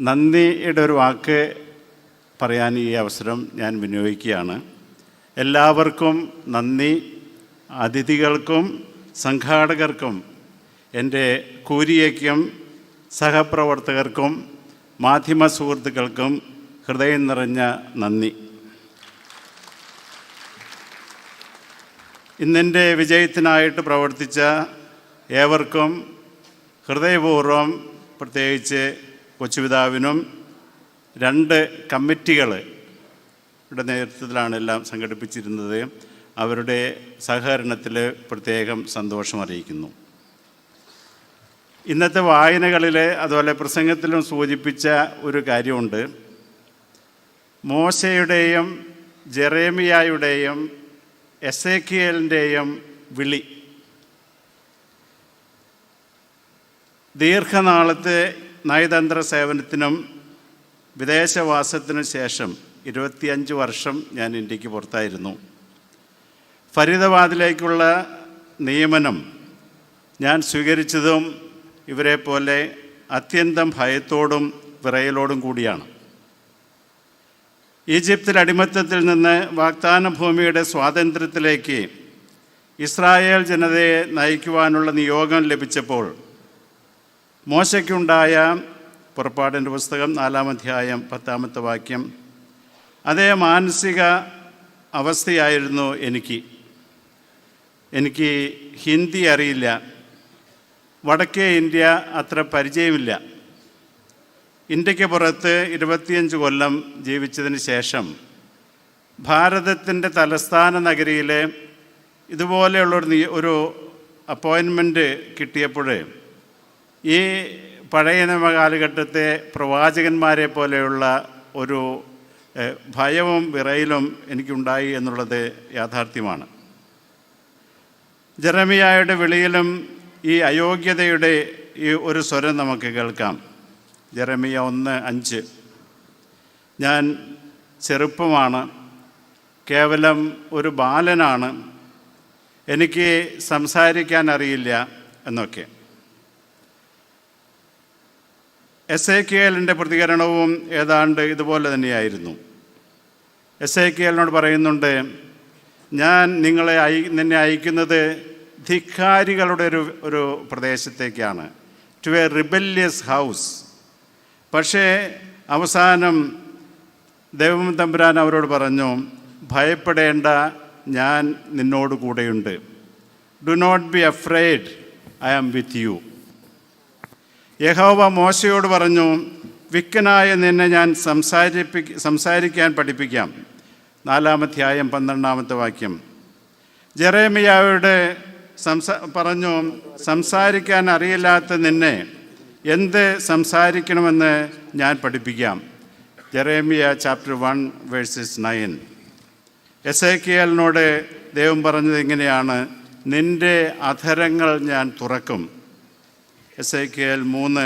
നന്ദിയുടെ ഒരു വാക്ക് പറയാൻ ഈ അവസരം ഞാൻ വിനിയോഗിക്കുകയാണ്. എല്ലാവർക്കും നന്ദി. അതിഥികൾക്കും സംഘാടകർക്കും എന്റെ കൂരിയയ്ക്കും സഹപ്രവർത്തകർക്കും മാധ്യമ സുഹൃത്തുക്കൾക്കും ഹൃദയം നിറഞ്ഞ നന്ദി. ഇന്നെന്റെ വിജയത്തിനായിട്ട് പ്രവർത്തിച്ച ഏവർക്കും ഹൃദയപൂർവം പ്രത്യേകിച്ച് കൊച്ചുപിതാവിനും രണ്ട് കമ്മിറ്റികൾ യുടെ നേതൃത്വത്തിലാണ് എല്ലാം സംഘടിപ്പിച്ചിരുന്നത്. അവരുടെ സഹകരണത്തിൽ പ്രത്യേകം സന്തോഷം അറിയിക്കുന്നു. ഇന്നത്തെ വായനകളിൽ അതുപോലെ പ്രസംഗത്തിലും സൂചിപ്പിച്ച ഒരു കാര്യമുണ്ട്. മോശയുടെയും ജെറേമിയായുടെയും എസ് എ വിളി. ദീർഘനാളത്തെ നയതന്ത്ര സേവനത്തിനും വിദേശവാസത്തിനു ശേഷം ഇരുപത്തിയഞ്ച് വർഷം ഞാൻ ഇന്ത്യയ്ക്ക് പുറത്തായിരുന്നു. ഫരീദാബാദിലേക്കുള്ള നിയമനം ഞാൻ സ്വീകരിച്ചതും ഇവരെ പോലെ അത്യന്തം ഭയത്തോടും വിറയലോടും കൂടിയാണ്. ഈജിപ്തിൽ അടിമത്തത്തിൽ നിന്ന് വാഗ്ദാന ഭൂമിയുടെ സ്വാതന്ത്ര്യത്തിലേക്ക് ഇസ്രായേൽ ജനതയെ നയിക്കുവാനുള്ള നിയോഗം ലഭിച്ചപ്പോൾ മോശയ്ക്കുണ്ടായ പുറപ്പാടിന്റെ പുസ്തകം നാലാം അധ്യായം പത്താമത്തെ വാക്യം അതേ മാനസിക അവസ്ഥയായിരുന്നു എനിക്ക്. എനിക്ക് ഹിന്ദി അറിയില്ല. വടക്കേ ഇന്ത്യ അത്ര പരിചയമില്ല. ഇന്ത്യയ്ക്ക് പുറത്ത് ഇരുപത്തിയഞ്ച് കൊല്ലം ജീവിച്ചതിന് ശേഷം ഭാരതത്തിന്റെ തലസ്ഥാന നഗരിയിലെ ഇതുപോലെയുള്ളൊരു ഒരു അപ്പോയിൻമെന്റ് കിട്ടിയപ്പോൾ ഈ പഴയ നിയമ കാലഘട്ടത്തെ പ്രവാചകന്മാരെ പോലെയുള്ള ഒരു ഭയവും വിറയിലും എനിക്കുണ്ടായി എന്നുള്ളത് യാഥാർത്ഥ്യമാണ്. ജെറമിയായുടെ വിളിയിലും ഈ അയോഗ്യതയുടെ ഈ ഒരു സ്വരം നമുക്ക് കേൾക്കാം. ജെറമിയ ഒന്ന് അഞ്ച്. ഞാൻ ചെറുപ്പമാണ് കേവലം ഒരു ബാലനാണ് എനിക്ക് സംസാരിക്കാൻ അറിയില്ല എന്നൊക്കെ. എസ് എ കെ എല്ലിന്റെ പ്രതികരണവും ഏതാണ്ട് ഇതുപോലെ തന്നെയായിരുന്നു. എസ് എ കെ എല്ലിനോട് പറയുന്നുണ്ട് ഞാൻ നിങ്ങളെ അയ നിന്നെ അയക്കുന്നത് ധിക്കാരികളുടെ ഒരു ഒരു പ്രദേശത്തേക്കാണ്. ടു എ റിബല്യസ് ഹൗസ് പക്ഷേ അവസാനം ദൈവം തമ്പുരാൻ അവരോട് പറഞ്ഞു ഭയപ്പെടേണ്ട ഞാൻ നിന്നോട് കൂടെയുണ്ട്. Do not be afraid I am with you യഹോവ മോശയോട് പറഞ്ഞു വിക്കനായ നിന്നെ ഞാൻ സംസാരിപ്പി സംസാരിക്കാൻ പഠിപ്പിക്കാം. നാലാമധ്യായം പന്ത്രണ്ടാമത്തെ വാക്യം. ജെറേമിയാവിടെ സംസാ പറഞ്ഞു സംസാരിക്കാൻ അറിയില്ലാത്ത നിന്നെ എന്ത് സംസാരിക്കണമെന്ന് ഞാൻ പഠിപ്പിക്കാം. Jeremiah chapter one verses nine S A K എലിനോട് ദൈവം പറഞ്ഞത് ഇങ്ങനെയാണ് നിന്റെ അധരങ്ങൾ ഞാൻ തുറക്കും. എസ് എ കെ എൽ മൂന്ന്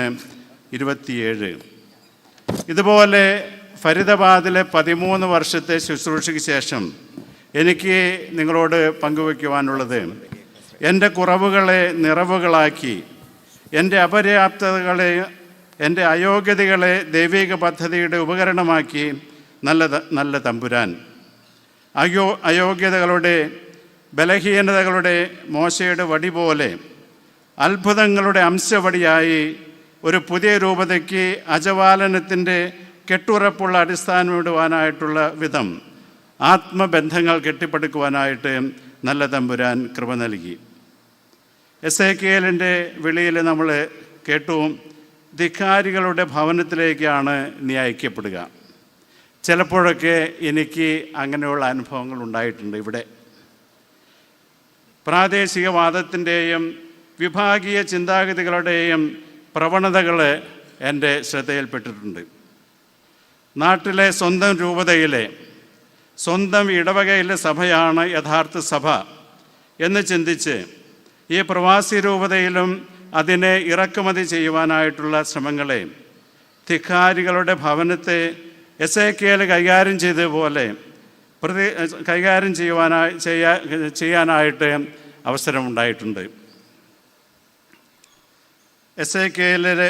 ഇരുപത്തിയേഴ്. ഇതുപോലെ ഫരീദാബാദിലെ പതിമൂന്ന് വർഷത്തെ ശുശ്രൂഷയ്ക്ക് ശേഷം എനിക്ക് നിങ്ങളോട് പങ്കുവയ്ക്കുവാനുള്ളത് എന്റെ കുറവുകളെ നിറവുകളാക്കി എന്റെ അപര്യാപ്തതകളെ എന്റെ അയോഗ്യതകളെ ദൈവിക പദ്ധതിയുടെ ഉപകരണമാക്കി നല്ല നല്ല തമ്പുരാൻ. അയോ അയോഗ്യതകളുടെ ബലഹീനതകളുടെ മോശയുടെ വടി പോലെ അത്ഭുതങ്ങളുടെ അംശവടിയായി ഒരു പുതിയ രൂപതയ്ക്ക് അജവാലനത്തിന്റെ കെട്ടുറപ്പുള്ള അടിസ്ഥാനമിടുവാനായിട്ടുള്ള വിധം ആത്മബന്ധങ്ങൾ കെട്ടിപ്പടുക്കുവാനായിട്ട് നല്ല തമ്പുരാൻ കൃപ നൽകി. എസ് എ കെ എല്ലിന്റെ വിളിയിൽ നമ്മൾ കേട്ടു ധിക്കാരികളുടെ ഭവനത്തിലേക്കാണ് നീ അയക്കപ്പെടുക. ചിലപ്പോഴൊക്കെ എനിക്ക് അങ്ങനെയുള്ള അനുഭവങ്ങൾ ഉണ്ടായിട്ടുണ്ട് ഇവിടെ. പ്രാദേശികവാദത്തിന്റെയും വിഭാഗീയ ചിന്താഗതികളുടെയും പ്രവണതകൾ എന്റെ ശ്രദ്ധയിൽപ്പെട്ടിട്ടുണ്ട്. നാട്ടിലെ സ്വന്തം രൂപതയിലെ സ്വന്തം ഇടവകയിലെ സഭയാണ് യഥാർത്ഥ സഭ എന്ന് ചിന്തിച്ച് ഈ പ്രവാസി രൂപതയിലും അതിനെ ഇറക്കുമതി ചെയ്യുവാനായിട്ടുള്ള ശ്രമങ്ങളെ ധിക്കാരികളുടെ ഭവനത്തെ എസ് എ കെയിൽ കൈകാര്യം ചെയ്തതുപോലെ പ്രതി കൈകാര്യം ചെയ്യുവാനായി ചെയ്യാ ചെയ്യാനായിട്ട് അവസരമുണ്ടായിട്ടുണ്ട്. എസ് എ കെയിലെ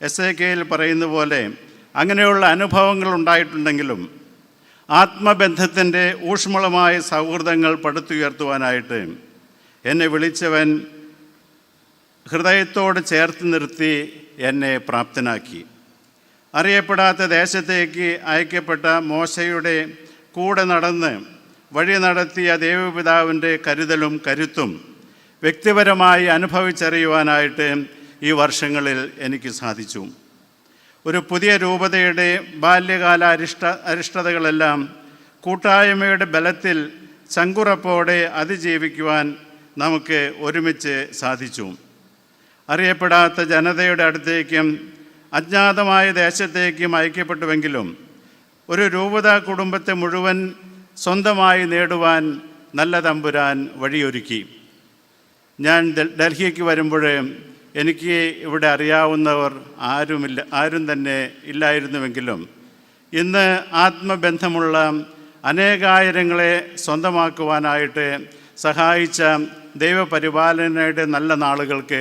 എസ് എ കെയിൽ പറയുന്ന പോലെ അങ്ങനെയുള്ള അനുഭവങ്ങൾ ഉണ്ടായിട്ടുണ്ടെങ്കിലും ആത്മബന്ധത്തിന്റെ ഊഷ്മളമായ സൗഹൃദങ്ങൾ പടുത്തുയർത്തുവാനായിട്ട് എന്നെ വിളിച്ചവൻ ഹൃദയത്തോട് ചേർത്ത് നിർത്തി എന്നെ പ്രാപ്തനാക്കി. അറിയപ്പെടാത്ത ദേശത്തേക്ക് അയക്കപ്പെട്ട മോശയുടെ കൂടെ നടന്ന് വഴി നടത്തിയ ദൈവപിതാവിന്റെ കരുതലും കരുത്തും വ്യക്തിപരമായി അനുഭവിച്ചറിയുവാനായിട്ട് ഈ വർഷങ്ങളിൽ എനിക്ക് സാധിച്ചു. ഒരു പുതിയ രൂപതയുടെ ബാല്യകാല അരിഷ്ട അരിഷ്ടതകളെല്ലാം കൂട്ടായ്മയുടെ ബലത്തിൽ ചങ്കുറപ്പോടെ അതിജീവിക്കുവാൻ നമുക്ക് ഒരുമിച്ച് സാധിച്ചു. അറിയപ്പെടാത്ത ജനതയുടെ അടുത്തേക്കും അജ്ഞാതമായ ദേശത്തേക്കും അയക്കപ്പെട്ടുവെങ്കിലും ഒരു രൂപത കുടുംബത്തെ മുഴുവൻ സ്വന്തമായി നേടുവാൻ നല്ല തമ്പുരാൻ വഴിയൊരുക്കി. ഞാൻ ഡൽ- ഡൽഹിക്ക് വരുമ്പോൾ എനിക്ക് ഇവിടെ അറിയാവുന്നവർ ആരുമില്ല ആരും തന്നെ ഇല്ലായിരുന്നുവെങ്കിലും ഇന്ന് ആത്മബന്ധമുള്ള അനേകായിരങ്ങളെ സ്വന്തമാക്കുവാനായിട്ട് സഹായിച്ച ദൈവപരിപാലനയുടെ നല്ല നാളുകൾക്ക്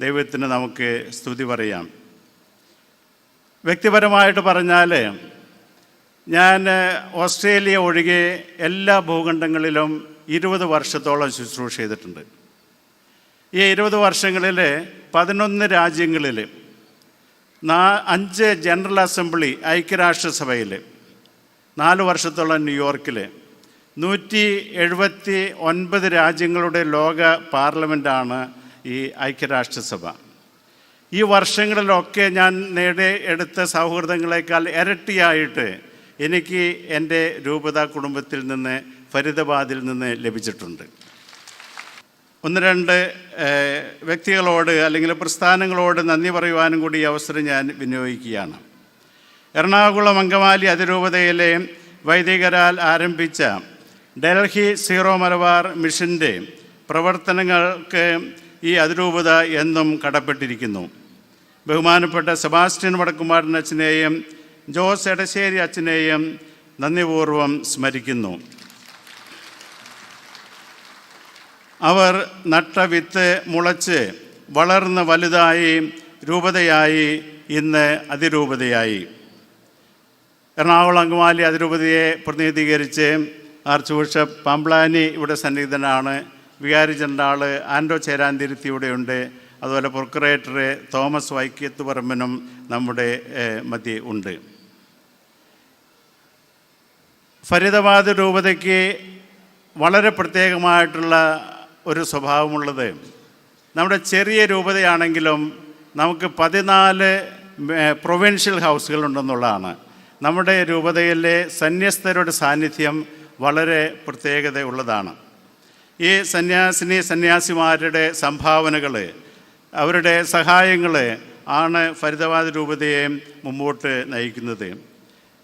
ദൈവത്തിന് നമുക്ക് സ്തുതി പറയാം. വ്യക്തിപരമായിട്ട് പറഞ്ഞാൽ ഞാൻ ഓസ്ട്രേലിയ ഒഴികെ എല്ലാ ഭൂഖണ്ഡങ്ങളിലും ഇരുപത് വർഷത്തോളം ശുശ്രൂഷ ചെയ്തിട്ടുണ്ട്. ഈ ഇരുപത് വർഷങ്ങളിൽ പതിനൊന്ന് രാജ്യങ്ങളിൽ നാ അഞ്ച് ജനറൽ അസംബ്ലി ഐക്യരാഷ്ട്രസഭയിൽ നാല് വർഷത്തോളം ന്യൂയോർക്കിൽ നൂറ്റി എഴുപത്തി ഒൻപത് രാജ്യങ്ങളുടെ ലോക പാർലമെന്റാണ് ഈ ഐക്യരാഷ്ട്രസഭ. ഈ വർഷങ്ങളിലൊക്കെ ഞാൻ നേടി എടുത്ത സൗഹൃദങ്ങളെക്കാൾ ഇരട്ടിയായിട്ട് എനിക്ക് എന്റെ രൂപത കുടുംബത്തിൽ നിന്ന് ഫരീദാബാദിൽ നിന്ന് ലഭിച്ചിട്ടുണ്ട്. ഒന്ന് രണ്ട് വ്യക്തികളോട് അല്ലെങ്കിൽ പ്രസ്ഥാനങ്ങളോട് നന്ദി പറയുവാനും കൂടി ഈ അവസരം ഞാൻ വിനിയോഗിക്കുകയാണ്. എറണാകുളം അങ്കമാലി അതിരൂപതയിലെ വൈദികരാൽ ആരംഭിച്ച ഡൽഹി സീറോ മലബാർ മിഷന്റെ പ്രവർത്തനങ്ങൾക്ക് ഈ അതിരൂപത എന്നും കടപ്പെട്ടിരിക്കുന്നു. ബഹുമാനപ്പെട്ട സെബാസ്റ്റ്യൻ വടക്കുമാരൻ അച്ഛനെയും ജോസ് എടശ്ശേരി അച്ഛനെയും നന്ദിപൂർവം സ്മരിക്കുന്നു. അവർ നട്ട വിത്ത് മുളച്ച് വളർന്ന് വലുതായി രൂപതയായി ഇന്ന് അതിരൂപതയായി. എറണാകുളം അങ്കമാലി അതിരൂപതയെ പ്രതിനിധീകരിച്ച് ആർച്ച് ബിഷപ്പ് പാമ്പ്ലാനി ഇവിടെ സന്നിഹിതനാണ്. വികാരി ജനറാൾ ആൻഡോ ചേരാന്തിരുത്തി ഇവിടെയുണ്ട് അതുപോലെ പ്രൊക്കറേറ്റർ തോമസ് വൈക്കത്ത് പറമ്പനും നമ്മുടെ മധ്യേ ഉണ്ട്. ഫരീദാബാദ് രൂപതയ്ക്ക് വളരെ പ്രത്യേകമായിട്ടുള്ള ഒരു സ്വഭാവമുള്ളത്. നമ്മുടെ ചെറിയ രൂപതയാണെങ്കിലും നമുക്ക് പതിനാല് പ്രൊവിൻഷ്യൽ ഹൗസുകളുണ്ടെന്നുള്ളതാണ് നമ്മുടെ രൂപതയിലെ സന്യസ്തരുടെ സാന്നിധ്യം വളരെ പ്രത്യേകതയുള്ളതാണ്. ഈ സന്യാസിനി സന്യാസിമാരുടെ സംഭാവനകൾ അവരുടെ സഹായങ്ങൾ ആണ് ഫരിദാബാദ് രൂപതയെ മുമ്പോട്ട് നയിക്കുന്നത്.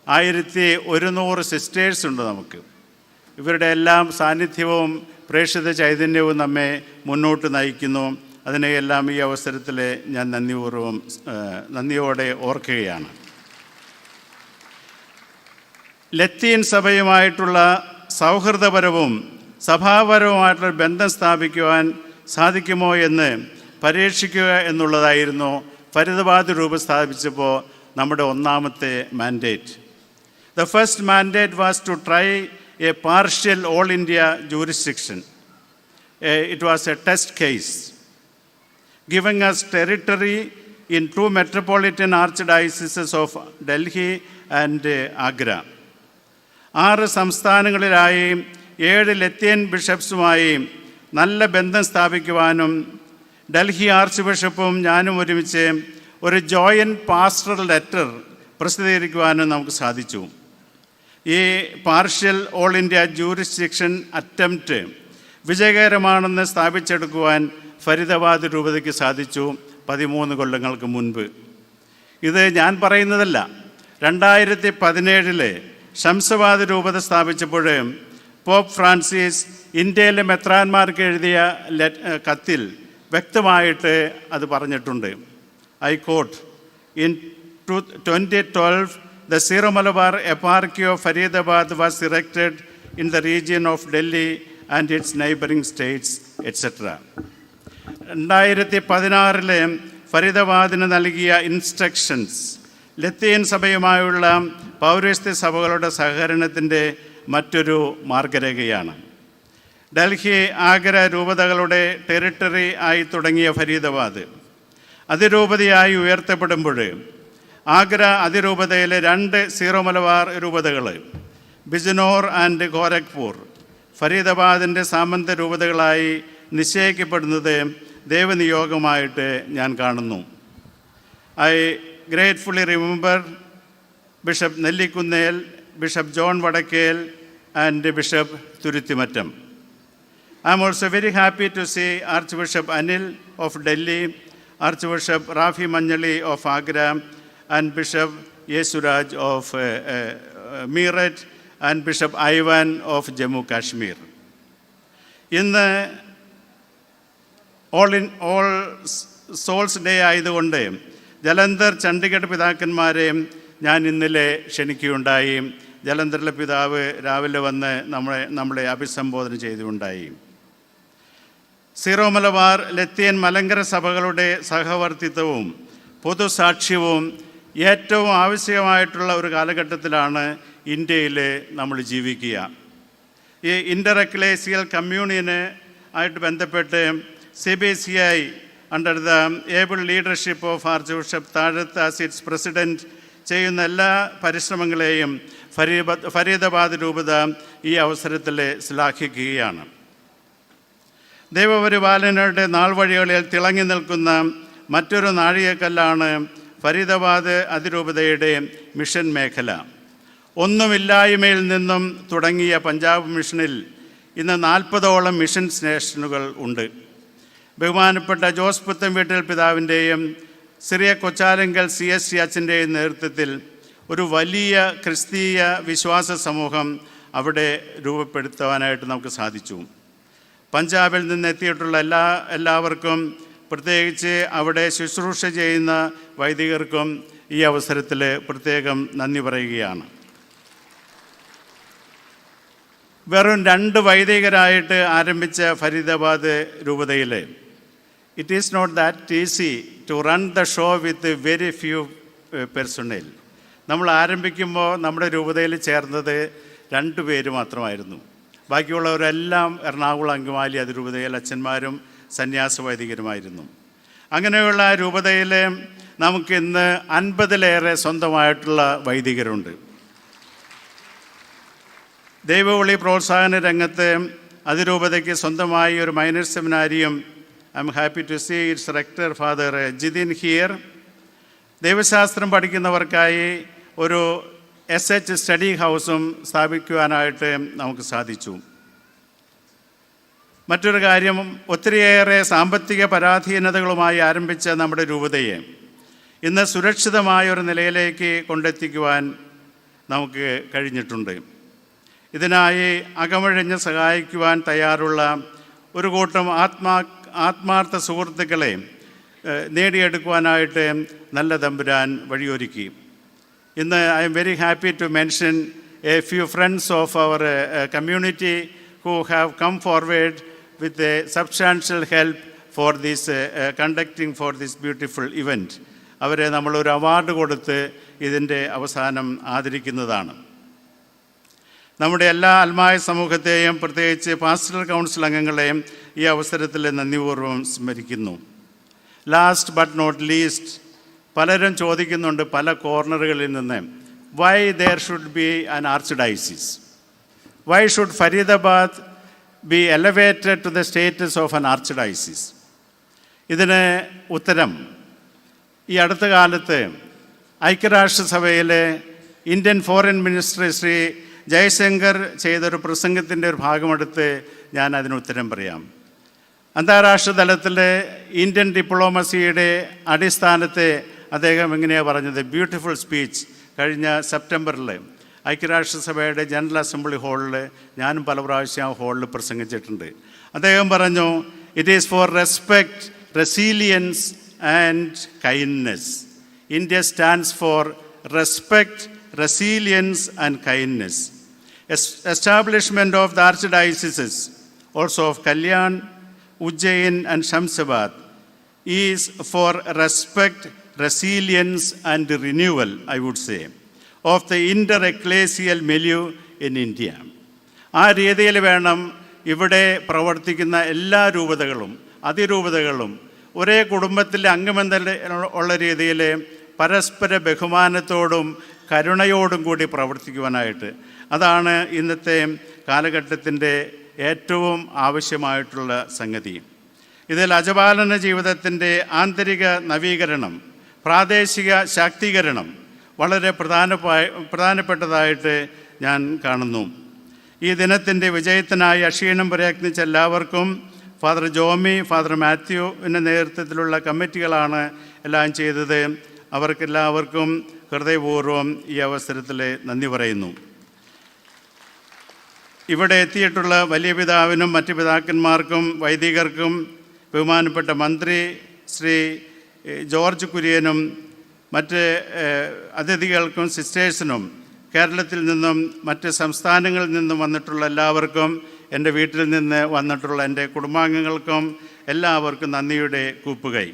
ആയിരത്തി ഒരുന്നൂറ് സിസ്റ്റേഴ്സ് ഉണ്ട് നമുക്ക്. ഇവരുടെ എല്ലാം സാന്നിധ്യവും പ്രേക്ഷിത ചൈതന്യവും നമ്മെ മുന്നോട്ട് നയിക്കുന്നു. അതിനെയെല്ലാം ഈ അവസരത്തിൽ ഞാൻ നന്ദിപൂർവം നന്ദിയോടെ ഓർക്കുകയാണ്. ലത്തീൻ സഭയുമായിട്ടുള്ള സൗഹൃദപരവും സഭാപരവുമായിട്ടുള്ള ബന്ധം സ്ഥാപിക്കുവാൻ സാധിക്കുമോ എന്ന് പരീക്ഷിക്കുക എന്നുള്ളതായിരുന്നു ഫരീദാബാദ് രൂപം സ്ഥാപിച്ചപ്പോൾ നമ്മുടെ ഒന്നാമത്തെ mandate. The first mandate was to try a partial all India jurisdiction. Eh, It was a test case, giving us territory in two metropolitan archdioceses of Delhi and eh, Agra. ആറ് സംസ്ഥാനങ്ങളിലായി ഏഴ് ലത്തീൻ ബിഷപ്സുമായി നല്ല ബന്ധം സ്ഥാപിക്കുവാനും ഡൽഹി ആർച്ച് ബിഷപ്പും ഞാനും ഒരുമിച്ച് ഒരു joint pastor letter പ്രസിദ്ധീകരിക്കുവാനും നമുക്ക് സാധിച്ചു ഈ partial all India jurisdiction attempt വിജയകരമാണെന്ന് സ്ഥാപിച്ചെടുക്കുവാൻ ഫരീദാബാദ് രൂപതയ്ക്ക് സാധിച്ചു പതിമൂന്ന് കൊല്ലങ്ങൾക്ക് മുൻപ്. ഇത് ഞാൻ പറയുന്നതല്ല. രണ്ടായിരത്തി പതിനേഴിലെ ശംസവാദ് രൂപത സ്ഥാപിച്ചപ്പോൾ പോപ്പ് ഫ്രാൻസിസ് ഇന്ത്യയിലെ മെത്രാന്മാർക്ക് എഴുതിയ കത്തിൽ വ്യക്തമായിട്ട് അത് പറഞ്ഞിട്ടുണ്ട്. I quote in two twenty twelve the Syro Malabar Eparchy of Faridabad was erected in the region of Delhi and its neighboring states, etc. രണ്ടായിരത്തി പതിനാറിലെ ഫരീദാബാദിന് നൽകിയ ഇൻസ്ട്രക്ഷൻസ് ലത്തീൻ സഭയുമായുള്ള പൗരസ്ത്യ സഭകളുടെ സഹകരണത്തിന്റെ മറ്റൊരു മാർഗരേഖയാണ് ഡൽഹി ആഗ്ര രൂപതകളുടെ ടെറിട്ടറി ആയി തുടങ്ങിയ ഫരീദാബാദ് അതിരൂപതയായി ഉയർത്തപ്പെടുമ്പോൾ ആഗ്ര അതിരൂപതയിലെ രണ്ട് സീറോ മലബാർ രൂപതകൾ ബിജ്നോർ ആൻഡ് ഗോരഖ്പൂർ ഫരീദാബാദിന്റെ സാമന്ത രൂപതകളായി നിശ്ചയിക്കപ്പെടുന്നത് ദേവനിയോഗമായിട്ട് ഞാൻ കാണുന്നു. I gratefully remember bishop Nellikunnel bishop John Vadakkel and bishop Thuruthimattam. I'm also very happy to see archbishop Anil of Delhi archbishop Raphy Manjaly of Agra, and Bishop Yesuraj of uh, uh, Meerut, and Bishop Ivan of Jammu Kashmir. ഇന്ന് all in all souls day ആയതുകൊണ്ട് ജലന്ധർ ചണ്ഡീഗഡ് പിതാക്കന്മാരെ ഞാൻ ഇന്നലെ ക്ഷണിക്കുകയുണ്ടായി ജലന്ധറിലെ പിതാവ് രാവിലെ വന്ന് നമ്മളെ നമ്മളെ അഭിസംബോധന ചെയ്തുകൊണ്ടായി സീറോ മലബാർ ലത്തിയൻ മലങ്കര സഭകളുടെ സഹവർത്തിത്വവും പൊതുസാക്ഷ്യവും ഏറ്റവും ആവശ്യമായിട്ടുള്ള ഒരു കാലഘട്ടത്തിലാണ് ഇന്ത്യയിൽ നമ്മൾ ജീവിക്കുക. ഈ ഇന്റർ എക്ലേസിയൽ കമ്മ്യൂണിയന് ആയിട്ട് ബന്ധപ്പെട്ട് C B C I under the able leadership of archbishop Thazhath as its president ചെയ്യുന്ന എല്ലാ പരിശ്രമങ്ങളെയും ഫരീബ ഫരീദാബാദ് രൂപത ഈ അവസരത്തിൽ ശ്ലാഘിക്കുകയാണ്. ദൈവപരിപാലനയുടെ നാൾ വഴികളിൽ തിളങ്ങി നിൽക്കുന്ന മറ്റൊരു നാഴികക്കല്ലാണ് ഫരീദാബാദ് അതിരൂപതയുടെ മിഷൻ മേഖല. ഒന്നുമില്ലായ്മയിൽ നിന്നും തുടങ്ങിയ പഞ്ചാബ് മിഷനിൽ ഇന്ന് നാൽപ്പതോളം മിഷൻ സ്റ്റേഷനുകൾ ഉണ്ട്. ബഹുമാനപ്പെട്ട ജോസ് പുത്തൻ വീട്ടിൽ പിതാവിന്റെയും സിറിയ കൊച്ചാരങ്കൽ സി എസ് സി അച്ഛന്റെയും നേതൃത്വത്തിൽ ഒരു വലിയ ക്രിസ്തീയ വിശ്വാസ സമൂഹം അവിടെ രൂപപ്പെടുത്തുവാനായിട്ട് നമുക്ക് സാധിച്ചു. പഞ്ചാബിൽ നിന്ന് എത്തിയിട്ടുള്ള എല്ലാ എല്ലാവർക്കും പ്രത്യേകിച്ച് അവിടെ ശുശ്രൂഷ ചെയ്യുന്ന വൈദികർക്കും ഈ അവസരത്തിൽ പ്രത്യേകം നന്ദി പറയുകയാണ്. വെറും രണ്ട് വൈദികരായിട്ട് ആരംഭിച്ച ഫരീദാബാദ് രൂപതയിലെ it is not that easy to run the show with very few personal നമ്മൾ ആരംഭിക്കുമ്പോൾ നമ്മുടെ രൂപതയിൽ ചേർന്നത് രണ്ട് പേര് മാത്രമായിരുന്നു. ബാക്കിയുള്ളവരെല്ലാം എറണാകുളം അങ്കമാലി അതിരൂപതയിൽ അച്ഛന്മാരും സന്യാസ വൈദികരുമായിരുന്നു അങ്ങനെയുള്ള രൂപതയിൽ നമുക്കിന്ന് അൻപതിലേറെ സ്വന്തമായിട്ടുള്ള വൈദികരുണ്ട്. ദൈവവിളി പ്രോത്സാഹന രംഗത്ത് അതിരൂപതയ്ക്ക് സ്വന്തമായി ഒരു minor സെമിനാരിയും I am happy to see its rector father Jithin here ദൈവശാസ്ത്രം പഠിക്കുന്നവർക്കായി ഒരു എസ് എച്ച് സ്റ്റഡി ഹൗസും സ്ഥാപിക്കുവാനായിട്ട് നമുക്ക് സാധിച്ചു. മറ്റൊരു കാര്യം ഒത്തിരിയേറെ സാമ്പത്തിക പരാധീനതകളുമായി ആരംഭിച്ച നമ്മുടെ രൂപതയെ ഇന്ന് സുരക്ഷിതമായ ഒരു നിലയിലേക്ക് കൊണ്ടെത്തിക്കുവാൻ നമുക്ക് കഴിഞ്ഞിട്ടുണ്ട്. ഇതിനായി അകമഴിഞ്ഞ് സഹായിക്കുവാൻ തയ്യാറുള്ള ഒരു കൂട്ടം ആത്മാ ആത്മാർത്ഥ സുഹൃത്തുക്കളെ നേടിയെടുക്കുവാനായിട്ട് നല്ല തമ്പുരാൻ വഴിയൊരുക്കി. ഇന്ന് I'm very happy to mention a few friends of our community who have come forward with help substantial this for uh, conducting for this beautiful event. അവരെ നമ്മളൊരു അവാർഡ് കൊടുത്ത് ഇതിന്റെ അവസാനം ആദരിക്കുന്നതാണ്. നമ്മുടെ എല്ലാ അൽമായ സമൂഹത്തെയും പ്രത്യേകിച്ച് പാസ്റ്റർ കൗൺസിൽ അംഗങ്ങളെയും ഈ അവസരത്തിൽ നന്ദിപൂർവം സ്മരിക്കുന്നു. ലാസ്റ്റ് ബട്ട് നോട്ട് ലീസ്റ്റ് പലരും ചോദിക്കുന്നുണ്ട് പല കോർണറുകളിൽ നിന്ന് why there should be an archdiocese why should Faridabad be elevated to the status of an archdiocese ഇതിന് ഉത്തരം ഈ അടുത്ത കാലത്ത് ഐക്യരാഷ്ട്രസഭയിലെ Indian foreign minister Shri Jaishankar ചെയ്തൊരു പ്രസംഗത്തിന്റെ ഒരു ഭാഗമെടുത്ത് ഞാൻ അതിന് ഉത്തരം പറയാം. അന്താരാഷ്ട്ര തലത്തിലെ ഇന്ത്യൻ ഡിപ്ലോമസിയുടെ അടിസ്ഥാനത്തെ അദ്ദേഹം എങ്ങനെയാണ് പറഞ്ഞത്? ബ്യൂട്ടിഫുൾ സ്പീച്ച് കഴിഞ്ഞ സെപ്റ്റംബറിൽ ഐക്യരാഷ്ട്രസഭയുടെ ജനറൽ അസംബ്ലി ഹാളിൽ ഞാനും പല പ്രാവശ്യം ആ ഹാളിൽ പ്രസംഗിച്ചിട്ടുണ്ട്. അദ്ദേഹം പറഞ്ഞു it is for respect resilience and kindness India stands for respect resilience and kindness establishment of the archdioceses also of Kalyan Ujjain and Shamshabad is for respect resilience and renewal I would would say, the inter ecclesial milieu in India ആ രീതിയിൽ വേണം ഇവിടെ പ്രവർത്തിക്കുന്ന എല്ലാ രൂപതകളും അതിരൂപതകളും ഒരേ കുടുംബത്തിലെ അംഗമെന്ന ഉള്ള രീതിയിൽ പരസ്പര ബഹുമാനത്തോടും കരുണയോടും കൂടി പ്രവർത്തിക്കുവാനായിട്ട്. അതാണ് ഇന്നത്തെ കാലഘട്ടത്തിന്റെ ഏറ്റവും ആവശ്യമായിട്ടുള്ള സംഗതി. ഇതിൽ അജപാലന ജീവിതത്തിന്റെ ആന്തരിക നവീകരണം പ്രാദേശിക ശാക്തീകരണം വളരെ പ്രധാന പ്രധാനപ്പെട്ടതായിട്ട് ഞാൻ കാണുന്നു. ഈ ദിനത്തിന്റെ വിജയത്തിനായി അക്ഷീണം പ്രയത്നിച്ച എല്ലാവർക്കും ഫാദർ ജോമി ഫാദർ മാത്യുവിന്റെ നേതൃത്വത്തിലുള്ള കമ്മിറ്റികളാണ് എല്ലാം ചെയ്തത്. അവർക്കെല്ലാവർക്കും ഹൃദയപൂർവം ഈ അവസരത്തിൽ നന്ദി പറയുന്നു. ഇവിടെ എത്തിയിട്ടുള്ള വലിയ പിതാവിനും മറ്റ് പിതാക്കന്മാർക്കും വൈദികർക്കും ബഹുമാനപ്പെട്ട മന്ത്രി ശ്രീ ജോർജ് കുര്യനും മറ്റ് അതിഥികൾക്കും സിസ്റ്റേഴ്സിനും കേരളത്തിൽ നിന്നും മറ്റ് സംസ്ഥാനങ്ങളിൽ നിന്നും വന്നിട്ടുള്ള എല്ലാവർക്കും എന്റെ വീട്ടിൽ നിന്ന് വന്നിട്ടുള്ള എന്റെ കുടുംബാംഗങ്ങൾക്കും എല്ലാവർക്കും നന്ദിയുടെ കൂപ്പുകൈ.